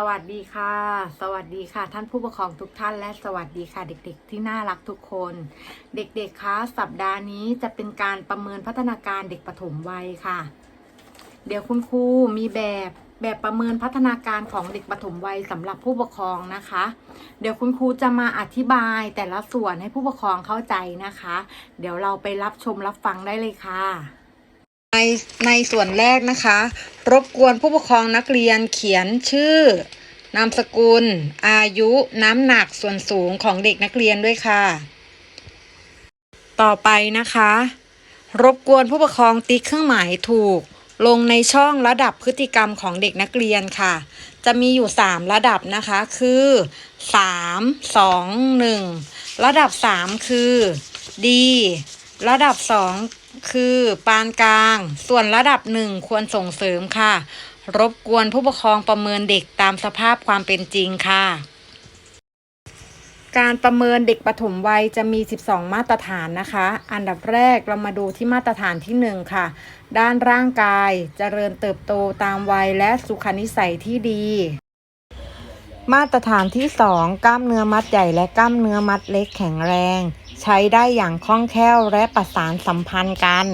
สวัสดีค่ะ สวัสดีค่ะ ท่านผู้ปกครองทุกท่านและสวัสดีค่ะ เด็กๆ ที่น่ารักทุกคน เด็กๆคะสัปดาห์นี้จะเป็นการประเมินพัฒนาการเด็กปฐมวัยค่ะ เดี๋ยวคุณครูมีแบบแบบประเมินพัฒนาการของเด็กปฐมวัยสำหรับผู้ปกครองนะคะ เดี๋ยวคุณครูจะมาอธิบายแต่ละส่วนให้ผู้ปกครองเข้าใจนะคะ เดี๋ยวเราไปรับชมรับฟังได้เลยค่ะ ในในส่วนแรกนะคะ รบกวนผู้ปกครองนักเรียนเขียนชื่อนามสกุล อายุน้ำหนักส่วนสูงของเด็กนักเรียนด้วยค่ะ ต่อไปนะคะ รบกวนผู้ปกครองติ๊กเครื่องหมายถูก ลงในช่องระดับพฤติกรรมของเด็กนักเรียนค่ะ จะมีอยู่ 3 ระดับนะคะ คือ 3 2 1 ระดับ 3 คือ D ระดับ 2 คือปานกลาง ส่วนระดับ 1 ควรส่งเสริมค่ะ รบกวนผู้ปกครองประเมินเด็กตามสภาพความเป็นจริงค่ะ การประเมินเด็กปฐมวัยจะมี 12 มาตรฐานนะคะ อันดับแรกเรามาดูที่มาตรฐานที่ 1 ค่ะ ด้านร่างกายเจริญเติบโตตามวัยและสุขนิสัยที่ดี มาตรฐานที่ 2 กล้ามเนื้อมัดใหญ่และกล้ามเนื้อมัดเล็กแข็งแรง ใช้ได้อย่างคล่องแคล่วและประสานสัมพันธ์กัน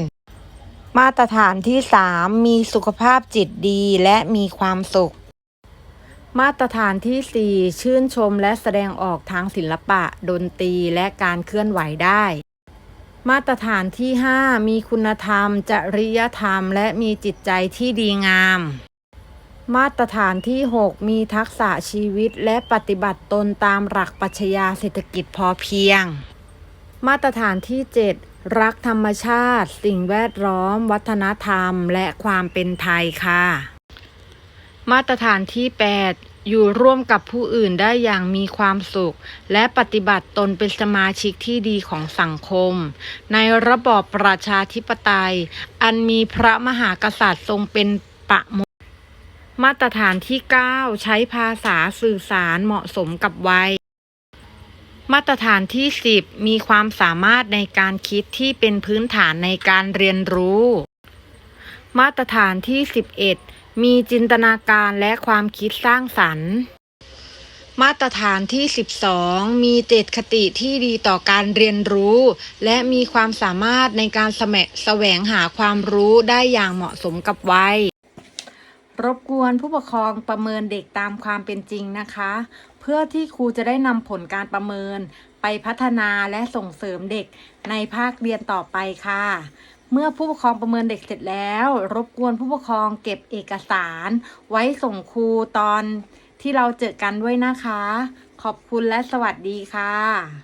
มาตรฐานที่ 3 มีสุขภาพจิตดีและมีความสุข มาตรฐานที่ 4 ชื่นชมและแสดงออกทางศิลปะ ดนตรีและการเคลื่อนไหวได้ มาตรฐานที่ 5 มีคุณธรรม จริยธรรม และมีจิตใจที่ดีงาม มาตรฐานที่ 6 มีทักษะชีวิตและปฏิบัติตนตามหลักปรัชญาเศรษฐกิจพอเพียง มาตรฐานที่ 7 รักธรรมชาติ สิ่งแวดล้อม วัฒนธรรม และความเป็นไทยค่ะ มาตรฐานที่ 8 อยู่ร่วมกับผู้อื่นได้อย่างมีความสุข และปฏิบัติตนเป็นสมาชิกที่ดีของสังคม ในระบอบประชาธิปไตย อันมีพระมหากษัตริย์ทรงเป็นประ มาตรฐานที่ 9 ใช้ภาษาสื่อสารเหมาะสมกับวัย มาตรฐานที่ 10 มีความสามารถในการคิดที่เป็นพื้นฐานในการเรียนรู้ มาตรฐานที่ 11 มีจินตนาการและความคิดสร้างสรรค์ มาตรฐานที่ 12 มีเจตคติที่ดีต่อการเรียนรู้ และมีความสามารถในการสแสวงหาความรู้ได้อย่างเหมาะสมกับวัย รบกวนผู้ปกครองประเมินเด็กตามความเป็นจริงนะคะ เพื่อที่ครูจะได้นำผลการประเมิน ไปพัฒนาและส่งเสริมเด็กในภาคเรียนต่อไปค่ะ เมื่อผู้ปกครองประเมินเด็กเสร็จแล้ว รบกวนผู้ปกครองเก็บเอกสาร ไว้ส่งครูตอนที่เราเจอกันด้วยนะคะ ขอบคุณและสวัสดีค่ะ